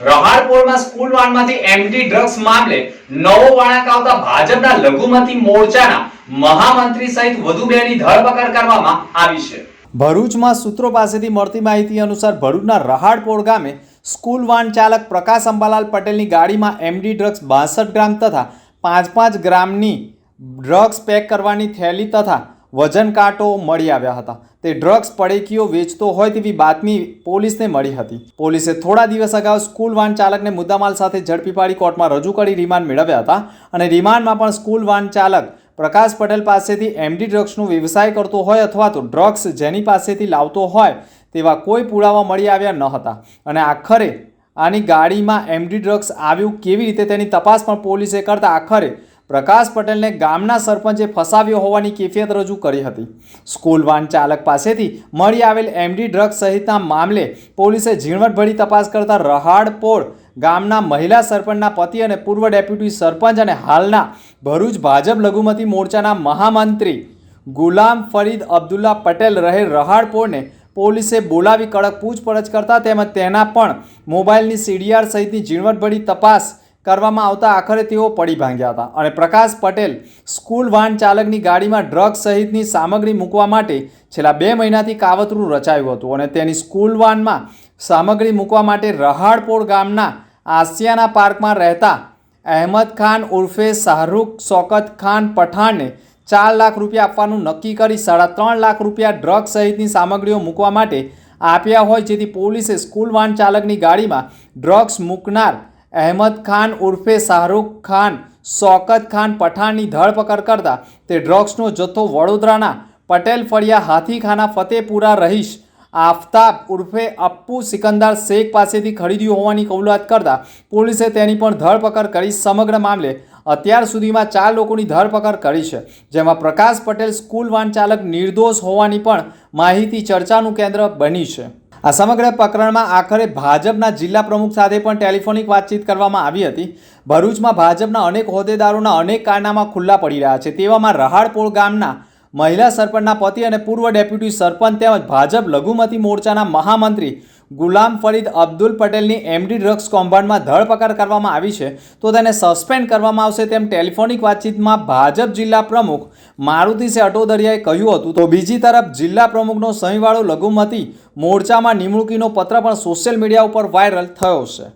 રહાડપોળમાં school વાનમાંથી MD drugs મામલે નવો વળાંક આવતા ભાજપના લઘુમતી મોરચાના મહામંત્રી સહિત વધુ બેની ધરપકડ કરવામાં આવી છે. ભરૂચમાં સૂત્રો પાસેથી મળતી માહિતી અનુસાર ભરૂચના રહાડપોળ ગામે સ્કૂલ વાન ચાલક પ્રકાશ અંબાલાલ પટેલની ગાડીમાં એમડી ડ્રગ્સ બાસઠ ગ્રામ તથા પાંચ પાંચ ગ્રામની ડ્રગ્સ પેક કરવાની થેલી તથા વજન કાંટો મળી આવ્યા હતા. તે ડ્રગ્સ પડેકીઓ વેચતો હોય તેવી બાતમી પોલીસને મળી હતી. પોલીસે થોડા દિવસ અગાઉ સ્કૂલ વાન ચાલકને મુદ્દામાલ સાથે ઝડપી પાડી કોર્ટમાં રજૂ કરી રિમાન્ડ મેળવ્યા હતા અને રિમાન્ડમાં પણ સ્કૂલ વાન ચાલક પ્રકાશ પટેલ પાસેથી એમડી ડ્રગ્સનો વ્યવસાય કરતો હોય અથવા તો ડ્રગ્સ જેની પાસેથી લાવતો હોય તેવા કોઈ પુરાવા મળી આવ્યા ન હતા. અને આખરે આની ગાડીમાં એમડી ડ્રગ્સ આવ્યું કેવી રીતે તેની તપાસ પણ પોલીસે કરતા આખરે પ્રકાશ પટેલને ગામના સરપંચે ફસાવ્યો હોવાની કેફિયત રજૂ કરી હતી. સ્કૂલ વાન ચાલક પાસેથી મળી આવેલ એમડી ડ્રગ્સ સહિતના મામલે પોલીસે ઝીણવટભરી તપાસ કરતા રહાડપોળ ગામના મહિલા સરપંચના પતિ અને પૂર્વ ડેપ્યુટી સરપંચ અને હાલના ભરૂચ ભાજપ લઘુમતી મોરચાના મહામંત્રી ગુલામ ફરીદ અબ્દુલ્લા પટેલ રહે રહાડપોળને પોલીસે બોલાવી કડક પૂછપરછ કરતા તેમજ તેના પણ મોબાઈલની સીડીઆર સહિતની ઝીણવટભરી તપાસ કરવામાં આવતા આખરે તેઓ પડી ભાંગ્યા હતા. અને પ્રકાશ પટેલ સ્કૂલ વાહન ચાલકની ગાડીમાં ડ્રગ્સ સહિતની સામગ્રી મૂકવા માટે છેલ્લા બે મહિનાથી કાવતરું રચાયું હતું અને તેની સ્કૂલ વાનમાં સામગ્રી મૂકવા માટે રહાડપોળ ગામના આસિયાના પાર્કમાં રહેતા અહેમદ ખાન ઉર્ફે શાહરૂખ શોકત ખાન પઠાણને ચાર લાખ રૂપિયા આપવાનું નક્કી કરી સાડા ત્રણ લાખ રૂપિયા ડ્રગ્સ સહિતની સામગ્રીઓ મૂકવા માટે આપ્યા હોય, જેથી પોલીસે સ્કૂલ વાન ચાલકની ગાડીમાં ડ્રગ્સ મૂકનાર અહેમદ ખાન ઉર્ફે શાહરૂખ ખાન, શોકત ખાન પઠાણની ધરપકડ કરતા તે ડ્રગ્સનો જથ્થો વડોદરાના પટેલ ફળિયા હાથીખાના ફતેપુરા રહીશ આફતાબ ઉર્ફે અપ્પુ સિકંદર શેખ પાસેથી ખરીદ્યું હોવાની કબૂલાત કરતા પોલીસે તેની પણ ધરપકડ કરી સમગ્ર મામલે અત્યાર સુધીમાં ચાર લોકોની ધરપકડ કરી છે, જેમાં પ્રકાશ પટેલ સ્કૂલ વાન ચાલક નિર્દોષ હોવાની પણ માહિતી ચર્ચાનું કેન્દ્ર બની છે. આ સમગ્ર પ્રકરણમાં આખરે ભાજપના જિલ્લા પ્રમુખ સાથે પણ ટેલિફોનિક વાતચીત કરવામાં આવી હતી. ભરૂચમાં ભાજપના અનેક હોદ્દેદારોના અનેક કારનામાં ખુલ્લા પડી રહ્યા છે. તેવામાં રહાડપોળ ગામના મહિલા સરપંચના પતિ અને પૂર્વ ડેપ્યુટી સરપંચ તેમજ ભાજપ લઘુમતી મોરચાના મહામંત્રી ગુલામ ફરીદ અબ્દુલ પટેલની એમડી ડ્રગ્સ કૌભાંડમાં ધરપકડ કરવામાં આવી છે, તો તેને સસ્પેન્ડ કરવામાં આવશે તેમ ટેલિફોનિક વાતચીતમાં ભાજપ જિલ્લા પ્રમુખ મારુતિસે અટોદરિયાએ કહ્યું હતું. તો બીજી તરફ જિલ્લા પ્રમુખનો સહીવાળો લઘુમતી મોરચામાં નિમણૂકીનો પત્ર પણ સોશિયલ મીડિયા ઉપર વાયરલ થયો છે.